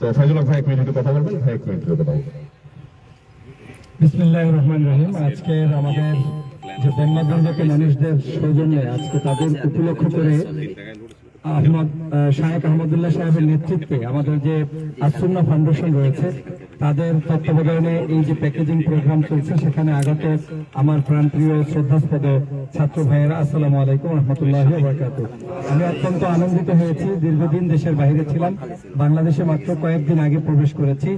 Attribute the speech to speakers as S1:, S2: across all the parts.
S1: তো ভাই মিনিট কথা বলবেন? ভাই এক মিনিট
S2: রহমান রহিম আজকের আমাদের যে বন্যাদুর্গত মানুষদের সৌজন্যে আজকে তাদের উপলক্ষ করে আহমদ আহ, শাহেক আহমদুল্লাহ সাহেবের নেতৃত্বে আমাদের যে আসুন্না ফাউন্ডেশন রয়েছে তাদের তত্ত্বাবধানে এই যে প্যাকেজিং প্রোগ্রাম চলছে সেখানে আগত আমার প্রাণপ্রিয় শ্রদ্ধাস্পদ ছাত্র ভাইয়েরা আসসালামু আলাইকুম রহমতুল্লাহ বরকাত আমি অত্যন্ত আনন্দিত হয়েছি দীর্ঘদিন দেশের বাইরে ছিলাম বাংলাদেশে মাত্র কয়েকদিন আগে প্রবেশ করেছি।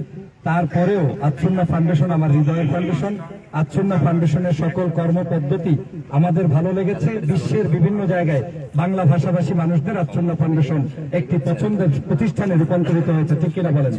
S2: তারপরেও আচ্ছন্না ফাউন্ডেশন আমার হৃদয়ের ফাউন্ডেশন, আচ্ছন্না ফাউন্ডেশনের সকল কর্ম পদ্ধতি আমাদের ভালো লেগেছে। বিশ্বের বিভিন্ন জায়গায় বাংলা ভাষাভাষী মানুষদের আচ্ছন্না ফাউন্ডেশন একটি পছন্দের প্রতিষ্ঠানে রূপান্তরিত হয়েছে, ঠিক কিনা বলেন?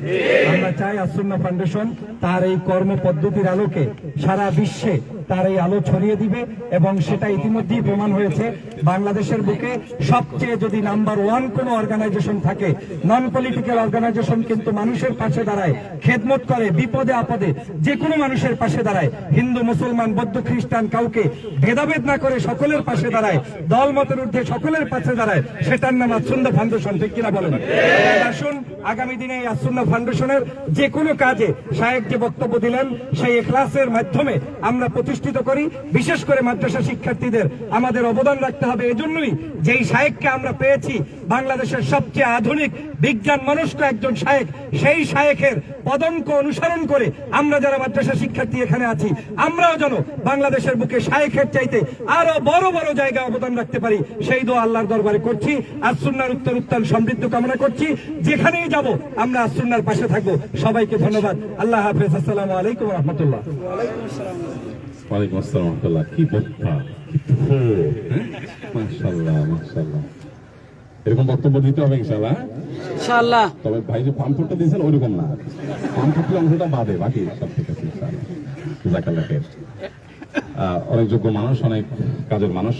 S2: আমরা চাই আচ্ছন্না ফাউন্ডেশন তার এই কর্ম পদ্ধতির আলোকে সারা বিশ্বে তার এই আলো ছড়িয়ে দিবে এবং সেটা ইতিমধ্যেই প্রমাণ হয়েছে। বাংলাদেশের বুকে সবচেয়ে যদি নাম্বার ওয়ান কোন অর্গানাইজেশন থাকে নন পলিটিক্যাল অর্গানাইজেশন কিন্তু মানুষের পাশে দাঁড়ায়, খেদমত করে, বিপদে আপদে যে কোনো মানুষের পাশে দাঁড়ায়, হিন্দু, মুসলমান, বৌদ্ধ, খ্রিস্টান, কাউকে ভেদাভেদ না করে সকলের পাশে দাঁড়ায়, দল মতের ঊর্ধ্বে সকলের পাশে দাঁড়ায়, সেটার নাম আসুন্না ফাউন্ডেশন ঠিক কিনা বলেন? আসুন, আগামী দিনে এই আসুন্না ফাউন্ডেশনের যে কোনো কাজে সাহেব যে বক্তব্য দিলেন, সেই এখলাসের মাধ্যমে আমরা প্রতিষ্ঠিত করি, বিশেষ করে মাদ্রাসা শিক্ষার্থীদের। আমাদের অবদান রাখতে হবে এজন্যই যেই শায়েককে আমরা পেয়েছি, বাংলাদেশের সবচেয়ে আধুনিক বিজ্ঞান মনস্ক একজন শায়েক, সেই শায়েকের পদঙ্ক অনুসরণ করে আমরা যারা মাদ্রাসা শিক্ষার্থী এখানে আছি, আমরাও যেন বাংলাদেশের বুকে শায়েকের চাইতে আরও বড় বড় জায়গায় অবদান রাখতে পারি, সেই দোয়া আল্লাহর দরবারে করছি। আসুন্নার উত্তর উত্তর সমৃদ্ধ কামনা করছি। যেখানেই যাব, আমরা আসুন্নার পাশে থাকব। সবাইকে ধন্যবাদ। আল্লাহ হাফেজ। আসসালামু আলাইকুম রহমতুল্লাহ।
S1: ওয়ালাইকুম আসসালাম রহমতুল্লাহ। কি বক্তা কি ফো মাশাল্লাহ মাশাল্লাহ এরকম বক্তব্য দিতে হবে ইনশাল্লাহ
S3: ইনশাল্লাহ
S1: তবে ভাই যে পাম্পটা দিয়েছেন ওইরকম না। পাম্পটি অংশটা বাদে বাকি সব ঠিক আছে ইনশাল্লাহ জাকাল্লাহ অনেক যোগ্য মানুষ অনেক কাজের মানুষ।